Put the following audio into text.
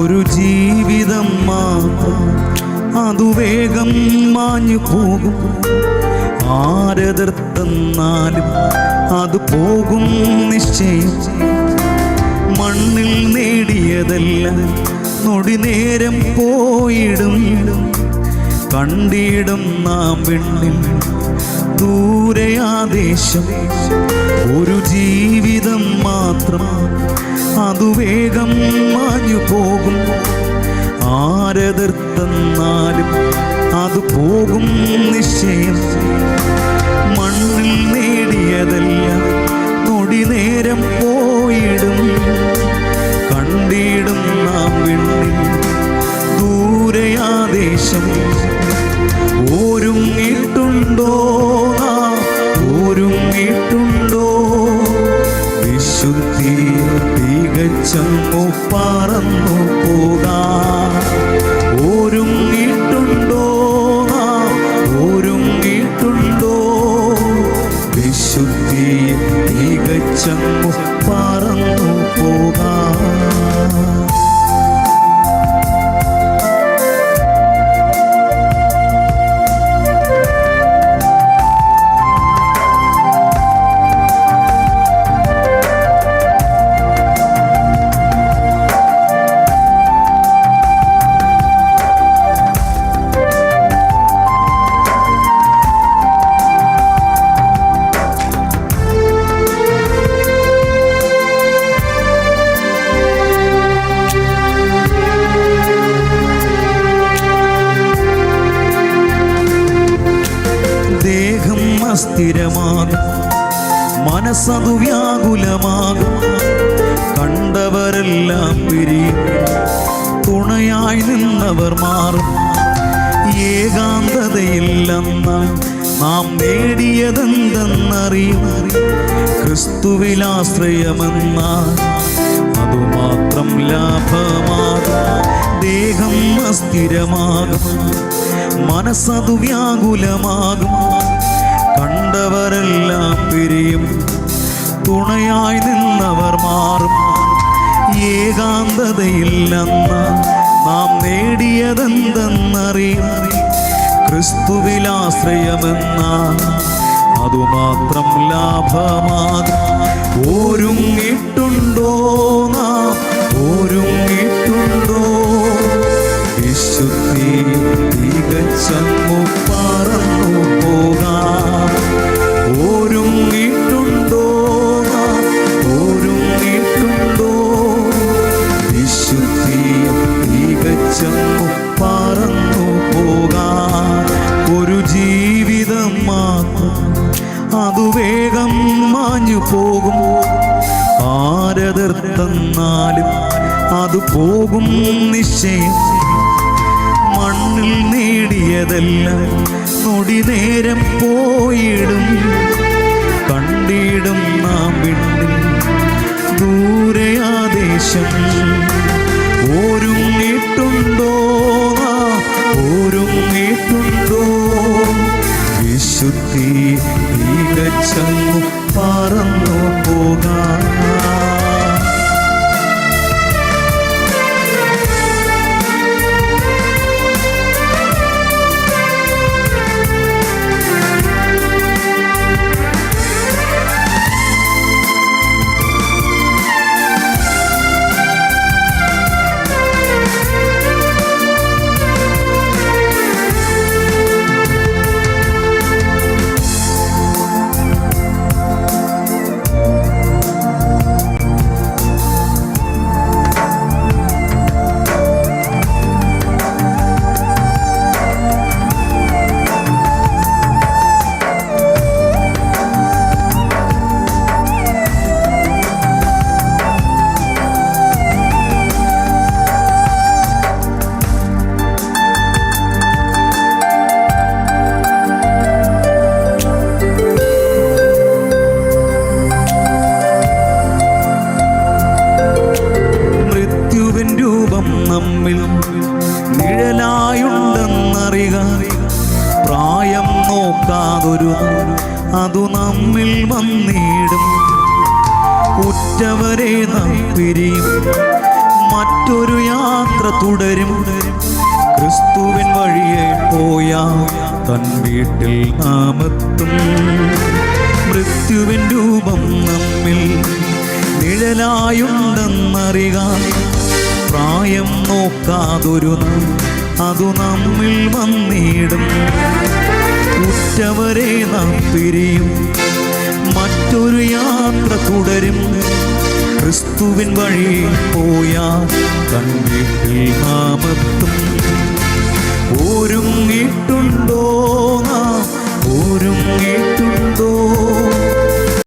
ഒരു ജീവിതം മാത്രം അതു വേഗം മാഞ്ഞു പോകും. ആരെതിർത്തെന്നാലും അത് പോകും നിശ്ചയം. മണ്ണിൽ നേടിയതല്ല നൊടി നേരം പോയിടും. കണ്ടിടും നാം വെണ്ണിൽ. ദൂ ദൂരയാദേശം ഒരു ജീവിതം മാത്രം അതു വേഗം മാഞ്ഞു പോകും. ആരതിർത്തന്നാലും അത് പോകും നിശ്ചയം. മണ്ണിൽ നേടിയതെല്ലാം നൊടി നേരം പോയിടും. കണ്ടിടും നാം വെണ്ണിൽ ദൂരയാദേശം ഒരുങ്ങിയിട്ടുണ്ടോ വിശുദ്ധി തികച്ചങ്ങു പറന്നു പോകാ ഒരുങ്ങിയിട്ടുണ്ടോ? ഒരുങ്ങിയിട്ടുണ്ടോ? വിശുദ്ധി തികച്ചങ്ങു പറന്നു പോകാം അസ്ഥിരമാകും മനസ്സതു വ്യാകുലമാകും. കണ്ടവരെല്ലാം പിരിയും. തുണയായി നിന്നവർ മാറും. ഏകാന്തതയില്ലെന്ന നാം നേടിയതെന്തെന്നറിയും. ക്രിസ്തുവിലാശ്രയമെന്ന അതുമാത്രം ലാഭമാകും. ദേഹം അസ്ഥിരമാകും. മനസ്സതു വ്യാകുലമാകും. കണ്ടവരെല്ലാം പിരിയും. തുണയായി നിന്നവർ മാറും. ഏകാന്തതയില്ലെന്ന നാം നേടിയതെന്തെന്നറിയും. ക്രിസ്തുവിലാശ്രയമെന്ന അതുമാത്രം ലാഭമാകും. ഒരുങ്ങിയിട്ടുണ്ടോ നാം? ഒരുങ്ങിയിട്ടുണ്ടോ വിശുദ്ധി തികച്ചങ്ങു പറന്നു. ഒരുങ്ങിയിട്ടുണ്ടോ? ഒരുങ്ങിയിട്ടുണ്ടോ? വിശുദ്ധി തികച്ചങ്ങു പറന്നു പോകാൻ ഒരു ജീവിതം മാത്രം അതു വേഗം മാഞ്ഞു പോകും. ആരതിർത്തെന്നാലും അത് പോകും നിശ്ചയം. മണ്ണിൽ നേടിയതെല്ലാം നൊടി നേരം പോയിടും. കണ്ടിടും നാം വിണ്ണിൽ ദൂരയാദേശം ഒരുങ്ങിയിട്ടുണ്ടോ ഒരുങ്ങിയിട്ടുണ്ടോ വിശുദ്ധി തികച്ചങ്ങു പറന്നു? ഉറ്റവരെ നാം പിരിയും. മറ്റൊരു യാത്ര തുടരും. ക്രിസ്തുവിൻ വഴിയെ പോയാ തൻ വീട്ടിൽ നാമെത്തും. മൃത്യുവിൻ രൂപം നമ്മിൽ നിഴലായുണ്ടെന്നറിക പ്രായം നോക്കാതൊരു അതു നമ്മിൽ വന്നിടും. ഉറ്റവരെ നാം പിരിയും. മറ്റൊരു യാത്ര തുടരും. ക്രിസ്തുവിൻ വഴി പോയാൽ കണ്ടിട്ടില്ല നാമെത്തും